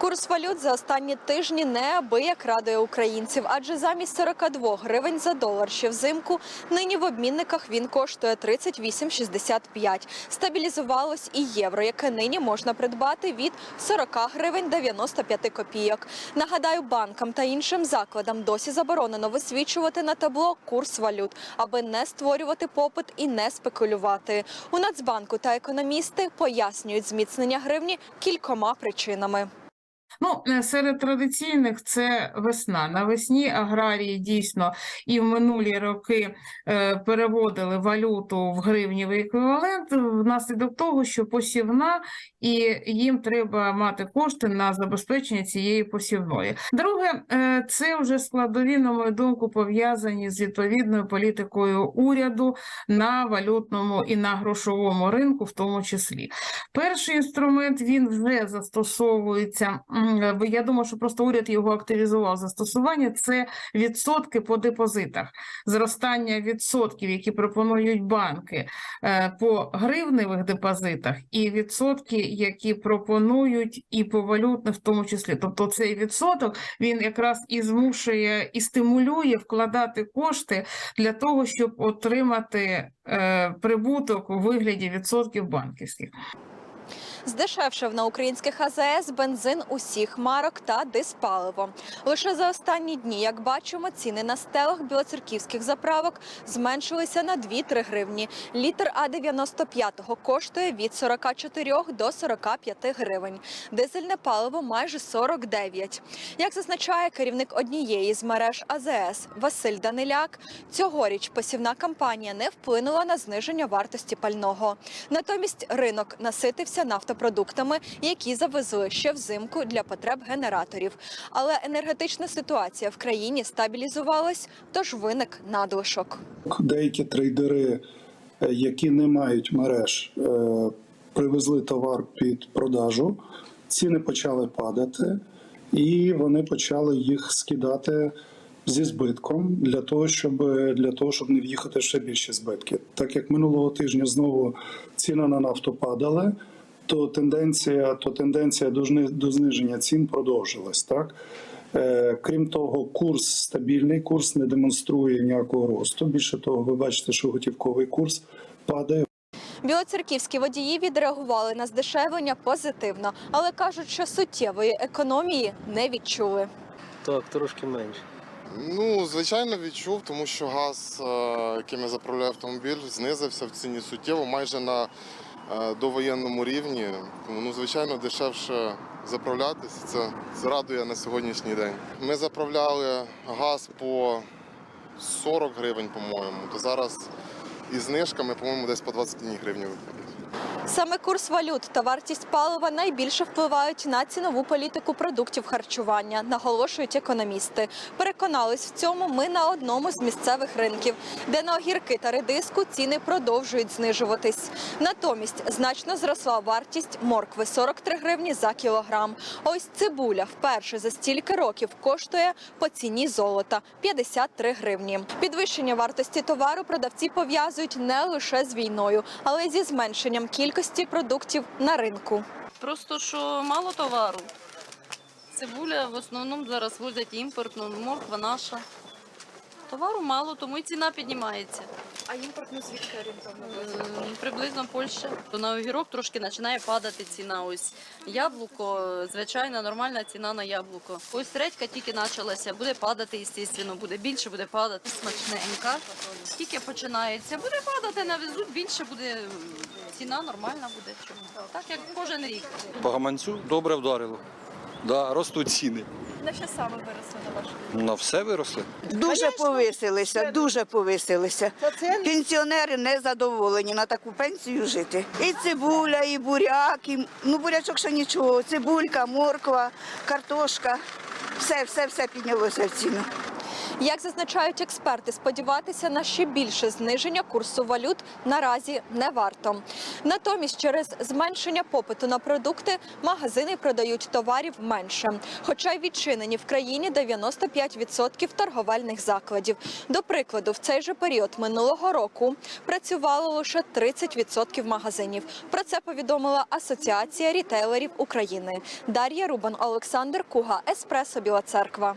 Курс валют за останні тижні неабияк радує українців, адже замість 42 гривень за долар ще взимку нині в обмінниках він коштує 38,65. Стабілізувалось і євро, яке нині можна придбати від 40 гривень 95 копійок. Нагадаю, банкам та іншим закладам досі заборонено висвічувати на табло курс валют, аби не створювати попит і не спекулювати. У Нацбанку та економісти пояснюють зміцнення гривні кількома причинами. Ну, е, серед традиційних це весна. Навесні аграрії дійсно і в минулі роки е, переводили валюту в гривнівий еквівалент внаслідок того, що посівна, і їм треба мати кошти на забезпечення цієї посівної. Друге, е, це вже складові, на мою думку, пов'язані з відповідною політикою уряду на валютному і на грошовому ринку, в тому числі. Перший інструмент він вже застосовується. Бо Я думаю, що просто уряд його активізував застосування. Це відсотки по депозитах, зростання відсотків, які пропонують банки е, по гривневих депозитах, і відсотки, які пропонують і по валютних, в тому числі. Тобто цей відсоток він якраз і змушує і стимулює вкладати кошти для того, щоб отримати е, прибуток у вигляді відсотків банківських. Здешевшав на українських АЗС бензин усіх марок та диспаливо. Лише за останні дні, як бачимо, ціни на стелах білоцерківських заправок зменшилися на 2-3 гривні. Літр А95 коштує від 44 до 45 гривень. Дизельне паливо майже 49. Як зазначає керівник однієї з мереж АЗС Василь Даниляк, цьогоріч посівна кампанія не вплинула на зниження вартості пального. Натомість ринок наситився нафтопродуктами, які завезли ще взимку для потреб генераторів. Але енергетична ситуація в країні стабілізувалась, тож виник надлишок. Деякі трейдери, е, які не мають мереж, е, привезли товар під продажу, ціни почали падати, і вони почали їх скидати зі збитком для того, щоб для того, щоб не в'їхати ще більші збитки. Так як минулого тижня знову ціна на нафту падала, то тенденція, то тенденція до до зниження цін продовжилась. Так Е, Крім того, курс стабільний, курс не демонструє ніякого росту. Більше того, ви бачите, що готівковий курс падає. Білоцерківські водії відреагували на здешевлення позитивно, але кажуть, що суттєвої економії не відчули. Так, трошки менше. Ну, звичайно, відчув, тому що газ, е, яким я заправляю автомобіль, знизився в ціні суттєво, майже на довоєнному рівні. Тому, ну, звичайно, дешевше заправлятися. Це, зрадує на сьогоднішній день. Ми заправляли газ по 40 гривень, по-моєму, то зараз із знижками, по-моєму, десь по 21 гривні виходить. Саме курс валют та вартість палива найбільше впливають на цінову політику продуктів харчування, наголошують економісти. Переконались в цьому ми на одному з місцевих ринків, де на огірки та редиску ціни продовжують знижуватись. Натомість значно зросла вартість моркви 43 гривні за кілограм. Ось цибуля вперше за стільки років коштує по ціні золота 53 гривні. Підвищення вартості товару продавці пов'язують не лише з війною, але й зі зменшенням кількості продуктів на ринку. Просто що мало товару. Цибуля в основному зараз возять імпортну, морква наша. Товару мало, тому і ціна піднімається. А імпортну звідки орієнтовно? Приблизно Польща. То на огірок трошки починає падати ціна. Ось яблуко, звичайна нормальна ціна на яблуко. Ось редька тільки почалася, буде падати, звісно, буде більше, буде падати. Смачненька. Тільки починається, буде падати, навезуть, більше буде ціна нормальна буде. Так як кожен рік. По гаманцю добре вдарило. Да, ростуть ціни. На що саме виросли на вашу? На все виросли. Дуже повисилися, дуже повисилися. Пенсіонери не задоволені на таку пенсію жити. І цибуля, і буряк, і ну бурячок ще нічого. Цибулька, морква, картошка. Все, все, все піднялося в ціну. Як зазначають експерти, сподіватися на ще більше зниження курсу валют наразі не варто. Натомість, через зменшення попиту на продукти магазини продають товарів менше. Хоча й відчинені в країні 95% торговельних закладів. До прикладу, в цей же період минулого року працювало лише 30% магазинів. Про це повідомила Асоціація рітейлерів України. Дар'я Рубан, Олександр Куга, Еспресо Біла Церква.